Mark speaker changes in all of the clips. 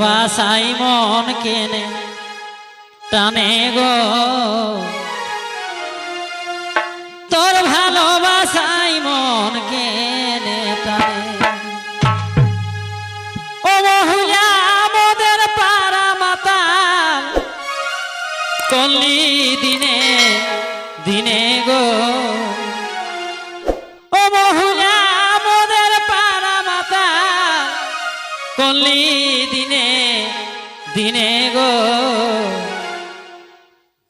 Speaker 1: ভালোবাসাই মন কেনে টানে গো। তোর ভালোবাসাই মন কেনে টানে। ও মহিলা মোদের পাড়া মাতাল কলি দিনে দিনে গো। ও মহুলা মোদের পাড়া মাতা কলি দিনে গো,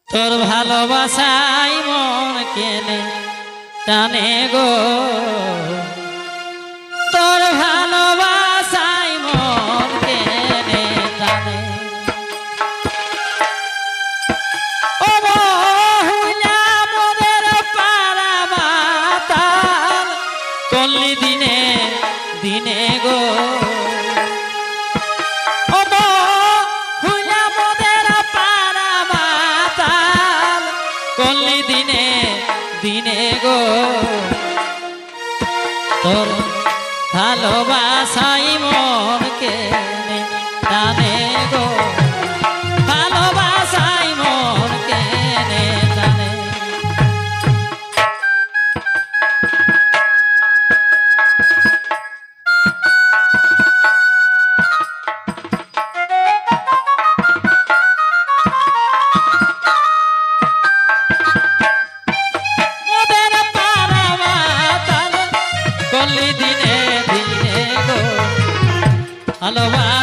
Speaker 1: তোর ভালোবাসাই মন কেনে টানে গো। তোর ভালোবাসাই মন কেনে টানে। ও মহুলা মোদের পাড়া মাতাল কল্লি দিনে দিনে গো। গো। তোর ভালোবাসাই মনকে ভালোবাসাই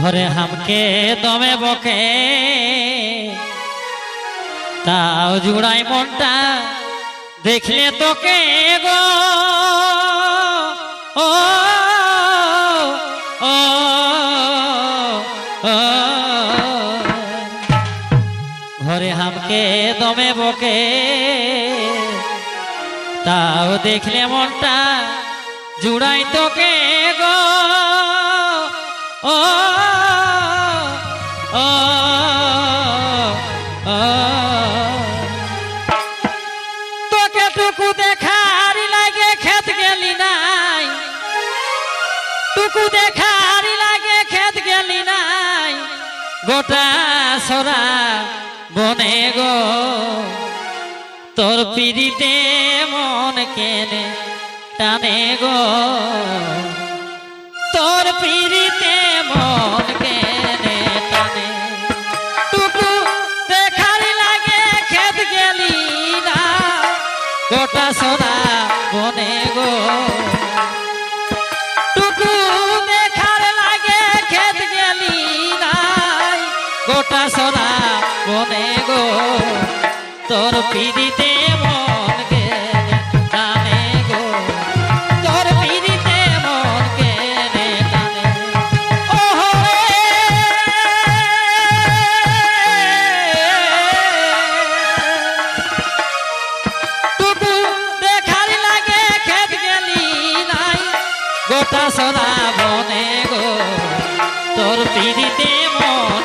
Speaker 1: ঘরে হামকে দমে বকে। তাও জুড়াই মনটা, দেখলে তোকে গো। ও ঘরে হামকে দমে বকে। তাও দেখলে মনটা, জুড়াই তোকে গো। ও তোকে টুকু দেখার লাগে খেত গেলি নাই। টুকু দেখার লাগে খেত গেলি নাই। গোটা সরা বনে গো। তোর পিড়িতে মন কেনে টানে গো। তোর পিড়িতে তোর পিড়িতে মন কেনে টানে গো। তোর পিড়িতে মন কেনে টানে। ওহো টুকু দেখার লাগে খেত গেলি নাই। গোটা সোনা বনে গো। তোর পিড়িতে মন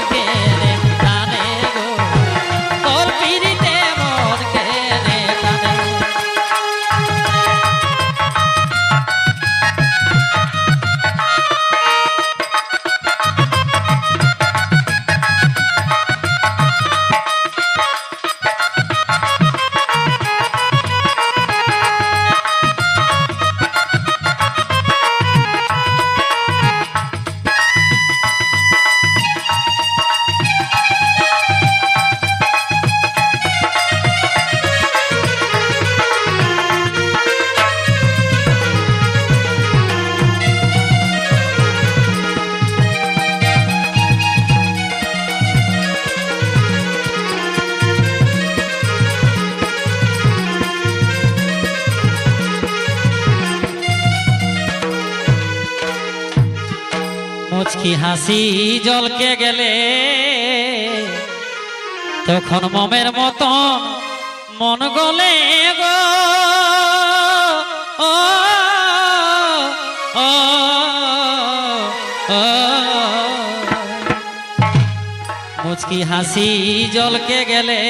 Speaker 1: মুচকি হাসি জলকে গেলে। তখন মমের মতন মন গলে গো। মুচকি হাসি জলকে গেলে।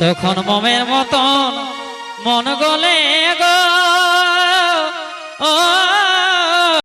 Speaker 1: তখন মমের মতন মন গলে গো। ও